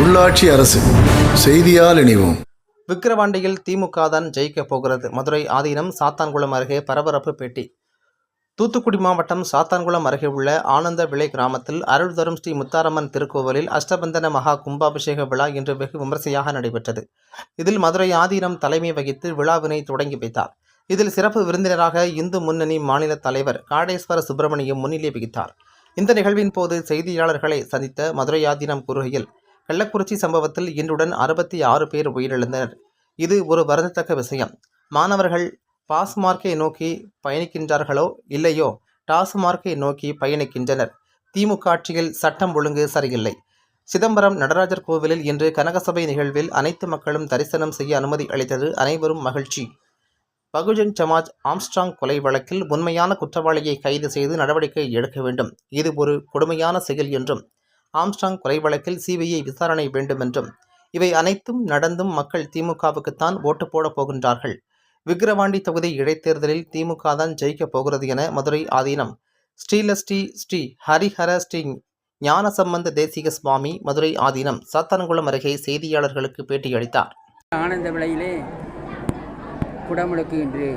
உள்ளாட்சி அரசு செய்தியால் இணைவோம். விக்கிரவாண்டியில் திமுக தான் ஜெயிக்கப் போகிறது. மதுரை ஆதீனம் சாத்தான்குளம் அருகே பரபரப்பு பேட்டி. தூத்துக்குடி மாவட்டம் சாத்தான்குளம் அருகே உள்ள ஆனந்த விளை கிராமத்தில் அருள் தரும் ஸ்ரீ முத்தாரம்மன் திருக்கோவிலில் அஷ்டபந்தன மகா கும்பாபிஷேக விழா இன்று வெகு விமர்சையாக நடைபெற்றது. இதில் மதுரை ஆதீனம் தலைமை வகித்து விழாவினை தொடங்கி வைத்தார். இதில் சிறப்பு விருந்தினராக இந்து முன்னணி மாநில தலைவர் காடேஸ்வர சுப்பிரமணியம் முன்னிலை வகித்தார். இந்த நிகழ்வின் போது செய்தியாளர்களை சந்தித்த மதுரை ஆதீனம் கூறுகையில் கள்ளக்குறிச்சி சம்பவத்தில் இன்றுடன் அறுபத்தி ஆறு பேர் உயிரிழந்தனர். இது ஒரு வருந்தத்தக்க விஷயம். மாணவர்கள் பாஸ் மார்க்கை நோக்கி பயணிக்கின்றார்களோ இல்லையோ டாஸ் மார்க்கை நோக்கி பயணிக்கின்றனர். திமுக ஆட்சியில் சட்டம் ஒழுங்கு சரியில்லை. சிதம்பரம் நடராஜர் கோவிலில் இன்று கனகசபை நிகழ்வில் அனைத்து மக்களும் தரிசனம் செய்ய அனுமதி அளித்தது அனைவரும் மகிழ்ச்சி. பகுஜன் சமாஜ் ஆம்ஸ்ட்ராங் கொலை வழக்கில் உண்மையான குற்றவாளியை கைது செய்து நடவடிக்கை எடுக்க வேண்டும். இது ஒரு கொடுமையான செயல் என்றும் ஆம்ஸ்டாங் கொலை வழக்கில் சிபிஐ விசாரணை வேண்டும் என்றும் இவை அனைத்தும் நடந்தும் மக்கள் திமுகவுக்குத்தான் ஓட்டு போடப் போகின்றார்கள். விக்கிரவாண்டி தொகுதி இடைத்தேர்தலில் திமுக தான் ஜெயிக்கப் போகிறது என மதுரை ஆதீனம். ஸ்ரீலஸ்ரீ ஸ்ரீ ஹரிஹர ஸ்ரீ ஞானசம்பந்த தேசிக சுவாமி மதுரை ஆதீனம் சாத்தான்குளம் அருகே செய்தியாளர்களுக்கு பேட்டியளித்தார். ஆனந்த விலையிலே குடமுழுக்கு இன்று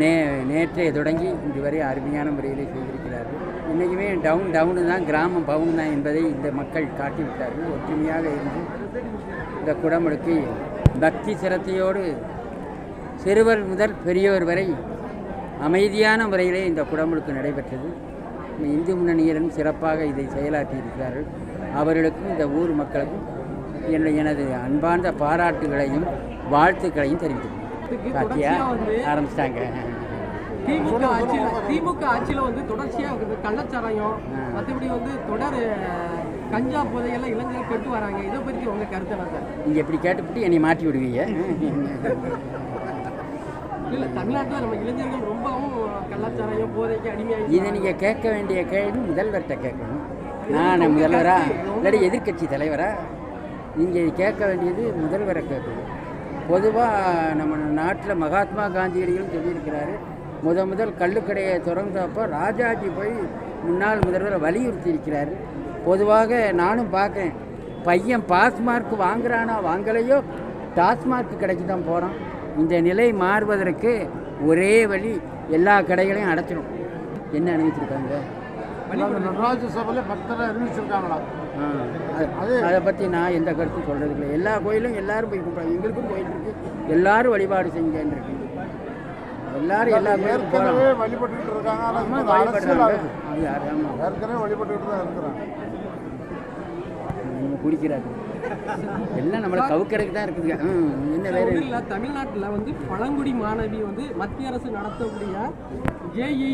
நே நேற்றே தொடங்கி இன்று வரை அருமையான முறையிலே செய்திருக்கிறார்கள் இன்றைக்குமே டவுன் டவுனு தான் கிராமம் பவுன் தான் என்பதை இந்த மக்கள் காட்டிவிட்டார்கள். ஒற்றுமையாக இருந்து இந்த குடமுழுக்கு பக்தி சிரத்தையோடு சிறுவர் முதல் பெரியவர் வரை அமைதியான முறையிலே இந்த குடமுழுக்கு நடைபெற்றது. இந்த முன்னணியினரும் சிறப்பாக இதை செயலாற்றியிருக்கிறார்கள். அவர்களுக்கும் இந்த ஊர் மக்களுக்கும் என்னுடைய எனது அன்பார்ந்த பாராட்டுகளையும் வாழ்த்துக்களையும் தெரிவித்துக்கிறேன் ஆரம்பிச்சிட்டாங்க. திமுக ஆட்சியில் திமுக ஆட்சியில் வந்து தொடர்ச்சியாக வந்து கள்ளச்சாராயம். மற்றபடி வந்து தொடர் கஞ்சா போதையெல்லாம் இளைஞர்கள் கெட்டு வராங்க. இதை பற்றி உங்க கருத்து என்ன சார்? நீங்கள் இப்படி கேட்டுவிட்டு என்னை மாட்டி விடுவீங்க. இல்லை தமிழ்நாட்டில் நம்ம இளைஞர்கள் ரொம்பவும் கள்ளச்சாராயம் போதைக்கு இதை அடிமையாகி நீங்கள் கேட்க வேண்டிய கேள்வி முதல்வர்கிட்ட கேட்கணும். நான் முதல்வரா? இல்லாட்டி எதிர்க்கட்சி தலைவரா? நீங்கள் கேட்க வேண்டியது முதல்வரை கேட்கணும். பொதுவாக நம்ம நாட்டில் மகாத்மா காந்தியடிகளும் சொல்லியிருக்கிறாரு முத முதல் கள்ளுக்கடையை திறந்தப்போ ராஜாஜி போய் முன்னாள் முதல்வரை வலியுறுத்தி இருக்கிறாரு பொதுவாக நானும் பார்க்குறேன் பையன் பாஸ் மார்க் வாங்குறானா வாங்கலையோ டாஸ்மார்க் கடைக்கு தான் போகிறான் இந்த நிலை மாறுவதற்கு ஒரே வழி எல்லா கடைகளையும் அடைச்சிடும் என்ன அனுமதிச்சிருக்காங்க நடராஜ சபையில் பக்தரை அறிவிச்சிருக்காங்களா? அது- அதை. பற்றி நான் எந்த கருத்தும் சொல்கிறது இல்லை எல்லா கோயிலும் எல்லாரும் போய் கும்பிட்றாங்க எங்களுக்கும் கோயில் இருக்கு. எல்லாரும் வழிபாடு செஞ்சேன்னு இருக்கு எல்லாரும் எல்லா கோயிலும் போகலாம் ஏற்கனவே வழிபட்டுக்கிட்டு இருக்காங்க. ஆனால் வழிபடுறாங்க. ஏற்கனவே வழிபட்டுக்கிட்டு தான் இருக்கிறாங்க. நம்ம குடிக்கிறாரு எல்லாம் நம்மளை கவுக்கறதுக்கு தான் இருக்குதுங்க ம், என்ன வேறு? இல்லை தமிழ்நாட்டில் வந்து பழங்குடி மாணவி வந்து மத்திய அரசு நடத்தக்கூடிய ஜேஇஇ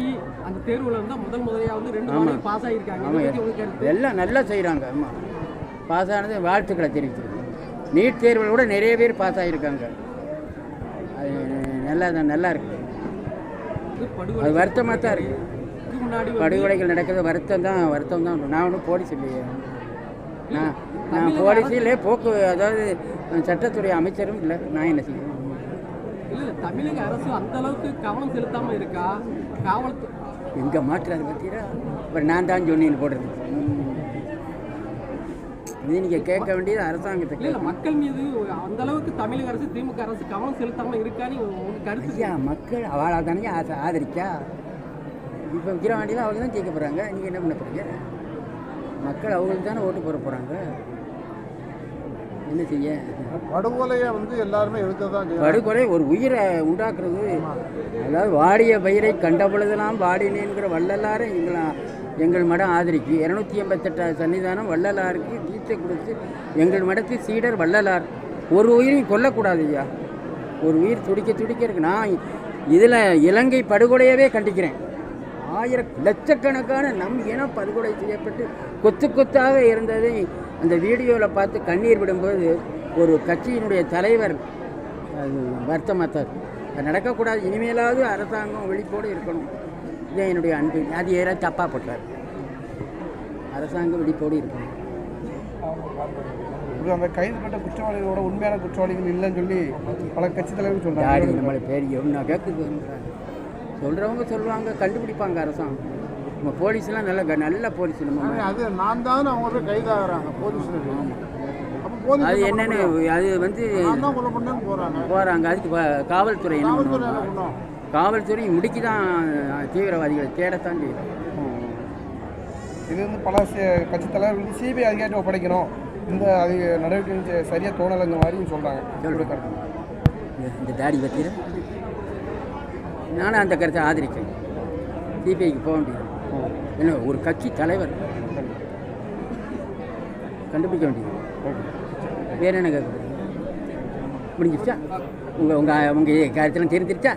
அந்த தேர்வில் வந்து முதல் முறையாக வந்து ரெண்டு. மாணவி பாஸ் ஆகியிருக்காங்க எல்லாம் நல்லா செய்கிறாங்க ஆமாம் பாஸ் ஆனது வாழ்த்துக்களை தெரிவிச்சிருக்கு நீட் தேர்வில் கூட நிறைய பேர் பாஸ் ஆகியிருக்காங்க அது நல்லா தான் நல்லா இருக்கு. இது அது வருத்தமாக தான் இருக்குது படுகொலைகள். நடக்கிறது வருத்தம் தான் வருத்தம் தான். நான் ஒன்றும் போலீஸ் இல்லையே. நான் நான் போலீஸிலே போக்கு அதாவது சட்டத்துறை அமைச்சரும் இல்லை. நான் என்ன செய்வேன் இல்ல தமிழக அரசு அந்த அளவுக்கு கவனம் செலுத்தாம இருக்கா? காவல்துறை எங்கே மாற்றுறது பார்த்தீரா அப்புறம் நான் தான் சொன்னேன்னு போடுறது. இது நீங்கள் கேட்க வேண்டியது அரசாங்கத்தை இல்ல. மக்கள் மீது அந்த அளவுக்கு தமிழக அரசு திமுக அரசு கவனம் செலுத்தாம இருக்கான்னு கருத்து. ஐயா மக்கள் அவளை தானே ஆதரிக்கா? இப்போ விக்கிரவாண்டியில் அவங்க தான் ஜெயிக்க போகிறாங்க நீங்கள் என்ன பண்ண போகிறீங்க மக்கள் அவங்களுக்கு தானே ஓட்டு போட போகிறாங்க என்ன செய்ய? படுகொலையை வந்து எல்லாருமே எதிர்த்து தான். படுகொலை ஒரு உயிரை உண்டாக்குறது. அதாவது வாடிய பயிரை கண்ட பொழுதெல்லாம் வாடினேங்கிற வள்ளலாரை எங்களை எங்கள் மடம் ஆதரிக்கு. இரநூத்தி எண்பத்தெட்டாவது சன்னிதானம் வள்ளலாருக்கு தீட்சை கொடுத்து எங்கள் மடத்து சீடர் வள்ளலார். ஒரு உயிரையும் கொல்லக்கூடாது ஐயா. ஒரு உயிர் துடிக்க துடிக்க இருக்கு நான் இதில் இலங்கை படுகொலையவே கண்டிக்கிறேன். ஆயிர லட்சக்கணக்கான நம் இனம் படுகொலை செய்யப்பட்டு கொத்து கொத்தாக இருந்ததை அந்த வீடியோவில் பார்த்து கண்ணீர் விடும்போது ஒரு கட்சியினுடைய தலைவர் இருக்கு. அது நடக்கக்கூடாது. இனிமேலாவது அரசாங்கம் விழிப்போடு இருக்கணும். இது என்னுடைய அன்பு அது யாராவது தப்பாக போட்டார். அரசாங்கம் விழிப்போடு இருக்கணும். அந்த கைது பண்ண குற்றவாளிகளோட உண்மையான குற்றவாளிகள் இல்லைன்னு சொல்லி பல கட்சி தலைவர்கள் யாரு சொல்றாங்க நம்மளை பெரிய நான் கேட்குது சொல்கிறவங்க சொல்லுவாங்க கண்டுபிடிப்பாங்க அரசாங்கம். நம்ம போலீஸ்லாம் நல்ல நல்ல போலீஸ் நம்ம அது நான் தான் அவங்க போய். கைதாகிறாங்க ஆமாம் அது என்னன்னு அது வந்து போகிறாங்க அதுக்கு காவல்துறை என்ன காவல்துறை முடிக்கு தான் தீவிரவாதிகளை தேடத்தான் செய்யும். இது வந்து பல சி- கட்சித் தலைவர்கள் வந்து சிபிஐ அதிகாரிட்ட ஒப்படைக்கணும். இந்த அது நடவடிக்கை சரியாக தோணலைங்க மாதிரியும் சொல்கிறாங்க இந்த தாடி பற்றியில் நானும் அந்த கருத்தை ஆதரிக்கிறேன். சிபிஐக்கு போக வேண்டியது. என்ன ஒரு கட்சி தலைவர் கண்டுபிடிக்க வேண்டியது. வேற என்ன கேட்க முடிஞ்சிருச்சா? உங்கள் உங்கள் உங்கள் கருத்தெல்லாம் தெரிஞ்சிருச்சா?